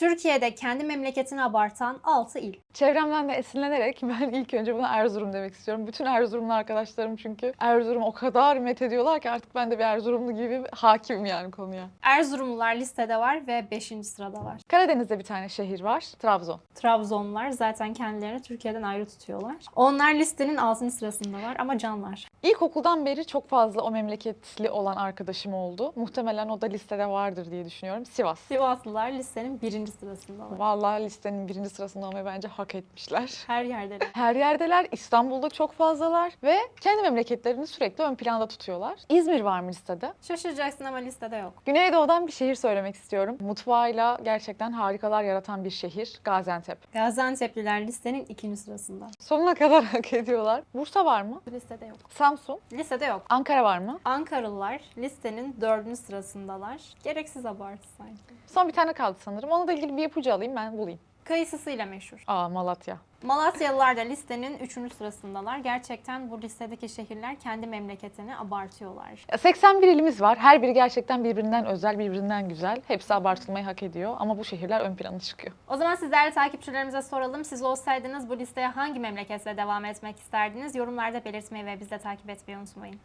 Türkiye'de kendi memleketini abartan 6 il. Çevremden de esinlenerek ben ilk önce buna Erzurum demek istiyorum. Bütün Erzurumlu arkadaşlarım çünkü Erzurum o kadar met ediyorlar ki artık ben de bir Erzurumlu gibi hakimim yani konuya. Erzurumlular listede var ve 5. sıradalar. Karadeniz'de bir tane şehir var, Trabzon. Trabzonlular zaten kendilerini Türkiye'den ayrı tutuyorlar. Onlar listenin 6. sırasındalar ama canlar. İlkokuldan beri çok fazla o memleketli olan arkadaşım oldu. Muhtemelen o da listede vardır diye düşünüyorum. Sivas. Sivaslılar listenin 1. sırasındalar. Vallahi listenin birinci sırasında olmayı bence hak etmişler. Her yerde. Her yerdeler, İstanbul'da çok fazlalar ve kendi memleketlerini sürekli ön planda tutuyorlar. İzmir var mı listede? Şaşıracaksın ama listede yok. Güneydoğu'dan bir şehir söylemek istiyorum. Mutfağıyla gerçekten harikalar yaratan bir şehir Gaziantep. Gaziantep'liler listenin 2. sırasında. Sonuna kadar hak ediyorlar. Bursa var mı? Listede yok. Samsun. Listede yok. Ankara var mı? Ankaralılar listenin 4. sırasındalar. Gereksiz abartı sanki. Son bir tane kaldı sanırım. Onunla ilgili bir ipucu alayım ben bulayım. Kayısısıyla meşhur. Aa Malatya. Malatyalılar da listenin 3. sırasındalar. Gerçekten bu listedeki şehirler kendi memleketini abartıyorlar. Ya 81 ilimiz var. Her biri gerçekten birbirinden özel, birbirinden güzel. Hepsi abartılmayı hak ediyor ama bu şehirler ön plana çıkıyor. O zaman siz değerli takipçilerimize soralım. Siz olsaydınız bu listeye hangi memleketle devam etmek isterdiniz? Yorumlarda belirtmeyi ve bizi de takip etmeyi unutmayın.